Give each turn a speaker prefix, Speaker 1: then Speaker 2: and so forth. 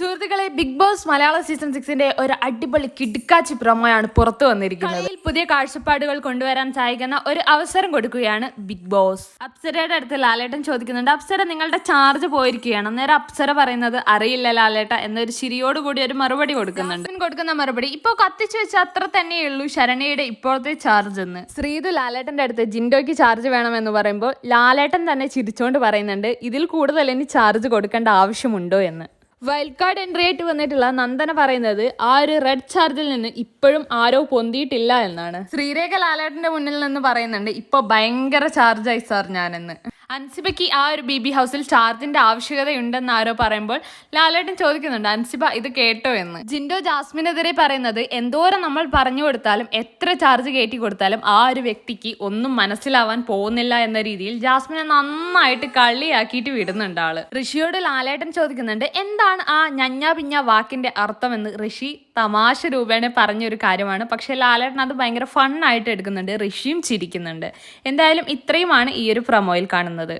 Speaker 1: സുഹൃത്തുക്കളെ big Boss Malayala season സിക്സിന്റെ ഒരു അടിപൊളി കിടുക്കാച്ചി പ്രൊമോയാണ് പുറത്തു വന്നിരിക്കുന്നത്. കളിയിൽ പുതിയ കാഴ്ചപ്പാടുകൾ കൊണ്ടുവരാൻ സഹായിക്കുന്ന ഒരു അവസരം കൊടുക്കുകയാണ് ബിഗ് ബോസ്. അപ്സരയുടെ അടുത്ത് ലാലേട്ടൻ ചോദിക്കുന്നുണ്ട് അപ്സര നിങ്ങളുടെ ചാർജ് പോയിരിക്കുകയാണ്. അന്നേരം അപ്സര പറയുന്നത് അറിയില്ല ലാലേട്ട എന്നൊരു ചിരിയോടുകൂടി ഒരു മറുപടി കൊടുക്കുന്നുണ്ട്. കൊടുക്കുന്ന മറുപടി ഇപ്പോൾ കത്തിച്ചു വെച്ച അത്ര തന്നെയുള്ളൂ ശരണയുടെ ഇപ്പോഴത്തെ ചാർജ് എന്ന്. ശ്രീതു ലാലേട്ടന്റെ അടുത്ത് ജിൻഡോയ്ക്ക് ചാർജ് വേണം എന്ന് പറയുമ്പോൾ ലാലേട്ടൻ തന്നെ ചിരിച്ചോണ്ട് പറയുന്നുണ്ട് ഇതിൽ കൂടുതൽ ഇനി ചാർജ് കൊടുക്കേണ്ട ആവശ്യമുണ്ടോ എന്ന്. വൈൽഡ് കാർഡ് എൻട്രി ആയിട്ട് വന്നിട്ടുള്ള നന്ദന പറയുന്നത് ആ ഒരു റെഡ് ചാർജിൽ നിന്ന് ഇപ്പോഴും ആരോ പൊന്തിയിട്ടില്ല എന്നാണ്. ശ്രീരേഖ ലാലേട്ടന്റെ മുന്നിൽ നിന്ന് പറയുന്നുണ്ട് ഇപ്പൊ ഭയങ്കര ചാർജായി സാർ ഞാനെന്ന്. അൻസിബയ്ക്ക് ആ ഒരു ബി ബി ഹൗസിൽ ചാർജിന്റെ ആവശ്യകതയുണ്ടെന്ന് ആരോ പറയുമ്പോൾ ലാലേട്ടൻ ചോദിക്കുന്നുണ്ട് അൻസിബ ഇത് കേട്ടോ എന്ന്. ജിൻഡോ ജാസ്മിനെതിരെ പറയുന്നത് എന്തോരം നമ്മൾ പറഞ്ഞു കൊടുത്താലും എത്ര ചാർജ് കയറ്റി കൊടുത്താലും ആ ഒരു വ്യക്തിക്ക് ഒന്നും മനസ്സിലാവാൻ പോകുന്നില്ല എന്ന രീതിയിൽ ജാസ്മിനെ നന്നായിട്ട് കള്ളിയാക്കിയിട്ട് വിടുന്നുണ്ട് ആൾ. ഋഷിയോട് ലാലേട്ടൻ ചോദിക്കുന്നുണ്ട് എന്താണ് ആ ഞഞ്ഞ പിഞ്ഞ വാക്കിന്റെ അർത്ഥമെന്ന്? ഋഷി തമാശ രൂപേണ പറഞ്ഞൊരു കാര്യമാണ് പക്ഷെ ലാലേട്ടൻ അത് ഭയങ്കര ഫണ്ണായിട്ട് എടുക്കുന്നുണ്ട് ഋഷിയും ചിരിക്കുന്നുണ്ട്. എന്തായാലും ഇത്രയുമാണ് ഈ ഒരു പ്രൊമോയിൽ കാണുന്നത്. പറയുന്നത്